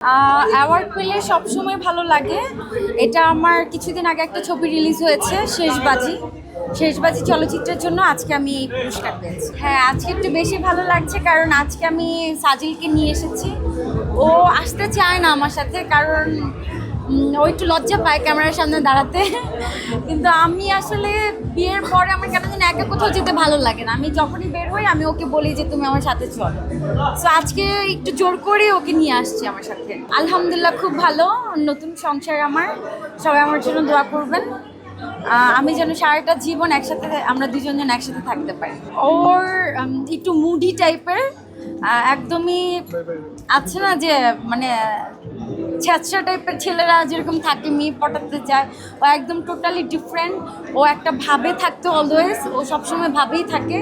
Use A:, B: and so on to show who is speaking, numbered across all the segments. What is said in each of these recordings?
A: Award পেলে সবসময় ভালো লাগে। এটা আমার কিছুদিন আগে একটা ছবি রিলিজ হয়েছে, শেষবাজি। শেষবাজি চলচ্চিত্রের জন্য আজকে আমি এই পুরস্কার পেয়েছি। হ্যাঁ আজকে একটু বেশি ভালো লাগছে কারণ আজকে আমি সাজিলকে নিয়ে এসেছি। ও আসতে চায় না আমার সাথে কারণ ও একটু লজ্জা পায় ক্যামেরার সামনে দাঁড়াতে। কিন্তু আমি আসলে বিয়ের পরে আমার কেন যেন একা কোথাও যেতে ভালো লাগে না। আমি যখনই বের হই, আমি ওকে বলি যে, তুমি আমার সাথে চলো। সো আজকে একটু জোর করে ওকে নিয়ে আসছি আমার সাথে। আলহামদুলিল্লাহ, খুব ভালো। নতুন সংসার আমার। সবাই আমার জন্য দোয়া করবেন। আমি যেন সারাটা জীবন একসাথে, আমরা দুজন যেন একসাথে থাকতে পারি। ওর একটু মুডি টাইপের একদমই আছে না যে মানে ছ্যাঁচড়া টাইপের ছেলেরা যেরকম থাকে, মেয়ে পটাতে যায়, ও একদম টোটালি ডিফারেন্ট ও একটা ভাবে থাকতো অলওয়েজ ও সবসময় ভাবেই থাকে।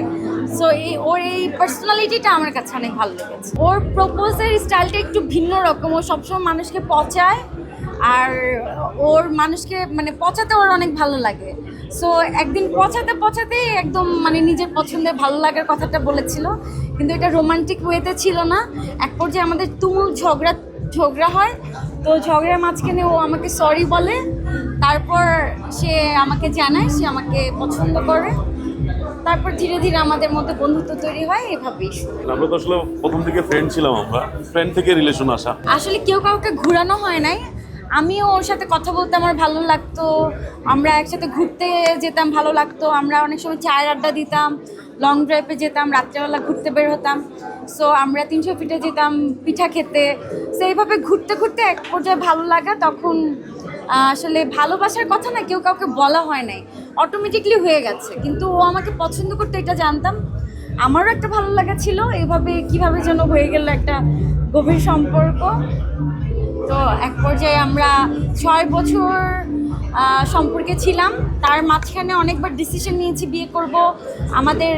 A: সো এই, ওর এই পার্সোনালিটিটা আমার কাছে অনেক ভালো লেগেছে। ওর প্রপোজের স্টাইলটা একটু ভিন্ন রকম। ও সবসময় মানুষকে পচায়, আর ওর মানুষকে মানে পচাতে ওর অনেক ভালো লাগে। সো একদিন পচাতে পচাতেই একদম মানে নিজের পছন্দের ভালো লাগার কথাটা বলেছিল। কিন্তু এটা রোমান্টিক ওয়েতে ছিল না। এক পর্যায়ে আমাদের তুমুল ঝগড়া ঝগড়া হয়। তো ঝগড়ার মাঝখানে ও আমাকে সরি বলে। তারপর সে আমাকে জানায় সে আমাকে পছন্দ করে। তারপর ধীরে ধীরে আমাদের মধ্যে বন্ধুত্ব তৈরি হয় এভাবেই
B: আমরা তো আসলে প্রথম থেকে ফ্রেন্ড ছিলাম আমরা। ফ্রেন্ড থেকে রিলেশন আসা।
A: আসলে কেউ কাউকে ঘোরানো হয় নাই। আমিও ওর সাথে কথা বলতে আমার ভালো লাগতো। আমরা একসাথে ঘুরতে যেতাম ভালো লাগতো। আমরা অনেক সময় চায়ের আড্ডা দিতাম। লং ড্রাইভে যেতাম, রাত্রেবেলা ঘুরতে বের হতাম। সো আমরা তিনশো ফিটে যেতাম পিঠা খেতে। সো এইভাবে ঘুরতে ঘুরতে এক পর্যায়ে ভালো লাগা, তখন আসলে ভালোবাসার কথা না কেউ কাউকে বলা হয় নাই। অটোমেটিকলি হয়ে গেছে। কিন্তু ও আমাকে পছন্দ করতে, এটা জানতাম। আমারও একটা ভালো লাগা ছিল, এভাবে কীভাবে যেন হয়ে গেল একটা গভীর সম্পর্ক। তো এক পর্যায়ে আমরা ছয় বছর সম্পর্কে ছিলাম। তার মাঝখানে অনেকবার ডিসিশন নিয়েছি বিয়ে করব। আমাদের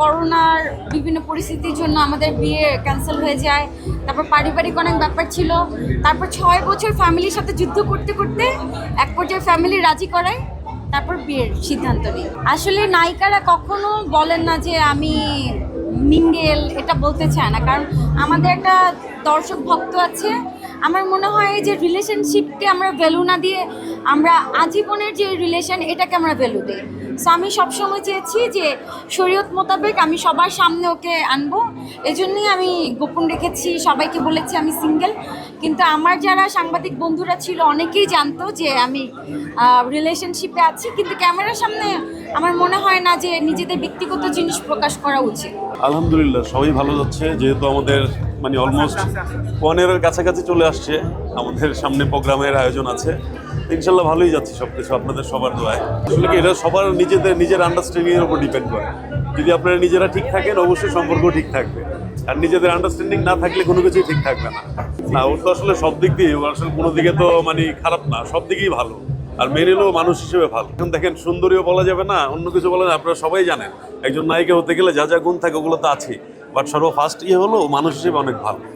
A: করোনার বিভিন্ন পরিস্থিতির জন্য আমাদের বিয়ে ক্যান্সেল হয়ে যায়। তারপর পারিবারিক অনেক ব্যাপার ছিল। তারপর ছয় বছর ফ্যামিলির সাথে যুদ্ধ করতে করতে এক পর্যায়ে ফ্যামিলি রাজি করায়। তারপর বিয়ের সিদ্ধান্ত নিই। আসলে নায়িকারা কখনো বলেন না যে আমি মিঙ্গেল, এটা বলতে চায় না। কারণ আমাদের একটা দর্শক ভক্ত আছে আমার মনে হয় যে রিলেশনশিপকে আমরা ভ্যালু না দিয়ে আমরা আজীবনের যে রিলেশন এটাকে আমরা ভ্যালু দিই। সো আমি সবসময় চেয়েছি যে শরীয়ত মোতাবেক আমি সবার সামনে ওকে আনব। এজন্যই আমি গোপন রেখেছি, সবাইকে বলেছি আমি সিঙ্গেল কিন্তু আমার যারা সাংবাদিক বন্ধুরা ছিল, অনেকেই জানতো যে আমি রিলেশনশিপে আছি। কিন্তু ক্যামেরার সামনে আমার মনে হয় না যে নিজেদের ব্যক্তিগত জিনিস প্রকাশ করা উচিত।
B: আলহামদুলিল্লাহ, সবাই ভালো যাচ্ছে। যেহেতু আমাদের মানে অলমোস্ট পনেরোর কাছাকাছি চলে আসছে, আমাদের সামনে প্রোগ্রামের আয়োজন আছে। ইনশাল্লাহ ভালোই যাচ্ছে সব কিছু আপনাদের সবার দোয়ায়। আসলে কি, এটা সবার নিজেদের, নিজের আন্ডারস্ট্যান্ডিং এর উপর ডিপেন্ড করে। যদি আপনারা নিজেরা ঠিক থাকেন, অবশ্যই সম্পর্ক ঠিক থাকবে। আর নিজেদের আন্ডারস্ট্যান্ডিং না থাকলে কোনো কিছুই ঠিক থাকবে না। না, ওর তো আসলে সব দিক দিয়ে আসলে কোনো দিকে তো মানে খারাপ না, সব দিকেই ভালো। আর মেনে নিলেও মানুষ হিসেবে ভালো। এখন দেখেন, সুন্দরীও বলা যাবে না, অন্য কিছু বলেন আপনারা সবাই জানেন। একজন নায়িকা হতে গেলে যা যা গুণ থাকে, ওগুলো তো আছেই। বাট সর্ব ফার্স্ট ইয়ে হলো, মানুষ হিসেবে অনেক ভালো।